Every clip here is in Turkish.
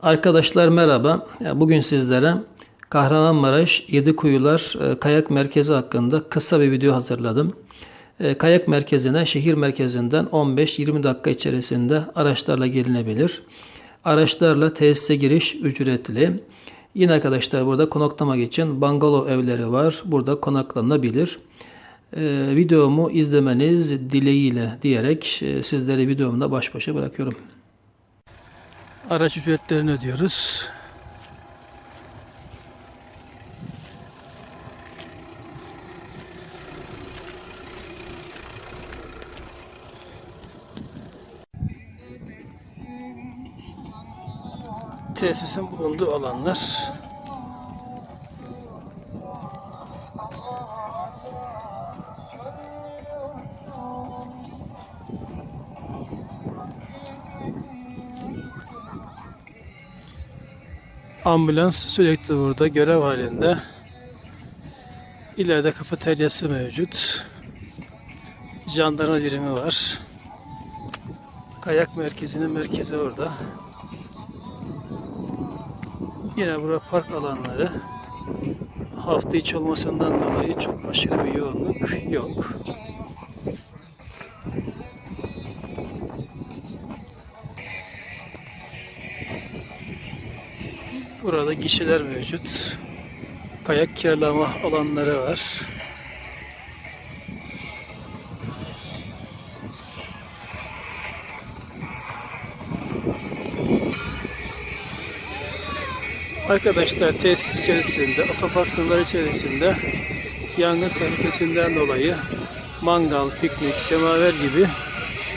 Arkadaşlar merhaba. Bugün sizlere Kahramanmaraş Yedikuyular e, Kayak Merkezi hakkında kısa bir video hazırladım. E, Kayak merkezine şehir merkezinden 15-20 dakika içerisinde araçlarla gelinebilir. Araçlarla tesise giriş ücretli. Yine arkadaşlar burada konaklamak için bungalov evleri var. Burada konaklanabilir. E, videomu izlemeniz dileğiyle diyerek sizleri videomda baş başa bırakıyorum. Araç ücretlerini ödüyoruz. Tesisin bulunduğu alanlar. Ambulans sürekli burada görev halinde. İleride kafeteryası mevcut. Jandarma birimi var. Kayak merkezinin merkezi orada. Yine burada park alanları. Hafta içi olmasından dolayı çok aşırı bir yoğunluk yok. Burada gişeler mevcut. Kayak kiralama alanları var. Arkadaşlar tesis içerisinde, otopark sınırları içerisinde yangın tehlikesinden dolayı mangal, piknik, semaver gibi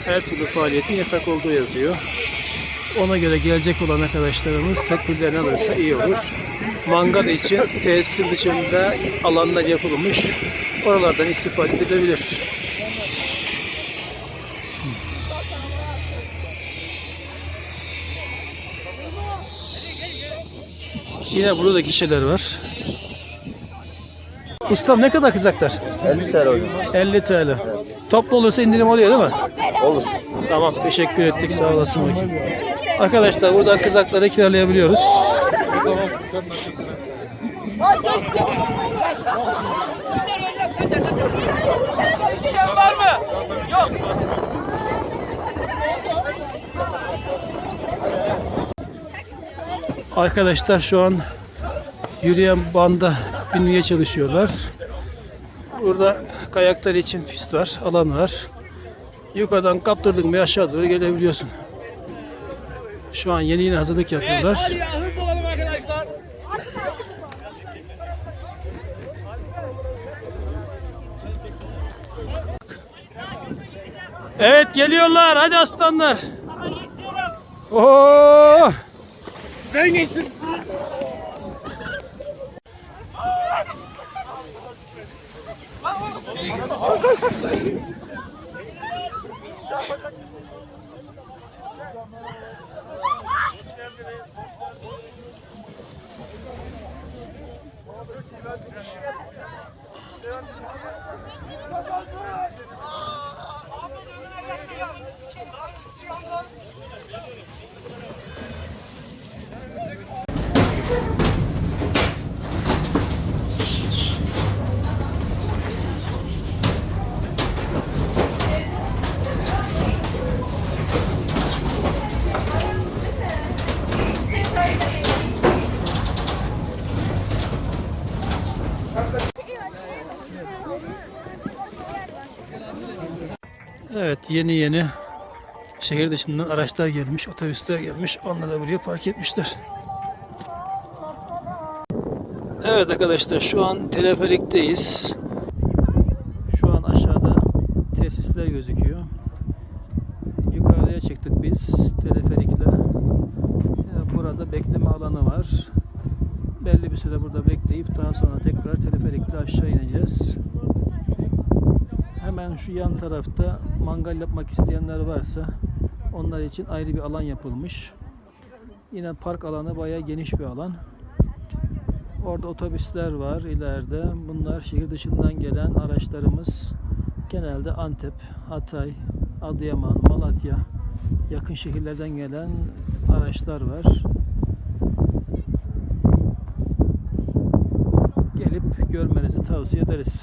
her türlü faaliyetin yasak olduğu yazıyor. Ona göre gelecek olan arkadaşlarımız tedbirlerini alırsa iyi olur. Mangal için tesisin dışında alanlar yapılmış. Oralardan istifade edilebilir. Yine burada da gişeler var. Ustam ne kadar kızaklar? 50 TL hocam. 50 TL. Toplu olursa indirim oluyor değil mi? Olur. Tamam teşekkür ettik sağ olasın bakayım. Arkadaşlar buradan kızakları kiralayabiliyoruz. Arkadaşlar şu an yürüyen banda binmeye çalışıyorlar. Burada kayaklar için pist var, alan var. Yukarıdan kaptırdın mı aşağı doğru gelebiliyorsun. Şu an yeni yeni hazırlık yapıyorlar. Hadi ya hızlı olalım arkadaşlar. Evet geliyorlar. Hadi aslanlar. Oo! Ben geçsin. Evet yeni yeni şehir dışından araçlar gelmiş, otobüsler gelmiş. Onları da buraya park etmişler. Evet arkadaşlar şu an teleferikteyiz. Şu an aşağıda tesisler gözüküyor. Yukarıya çıktık biz teleferikle. Burada bekleme alanı var. Belli bir süre burada bekleyip daha sonra tekrar teleferikle aşağı ineceğiz. Hemen şu yan tarafta mangal yapmak isteyenler varsa onlar için ayrı bir alan yapılmış. Yine park alanı bayağı geniş bir alan. Orada otobüsler var ileride. Bunlar şehir dışından gelen araçlarımız. Genelde Antep, Hatay, Adıyaman, Malatya yakın şehirlerden gelen araçlar var. Gelip görmenizi tavsiye ederiz.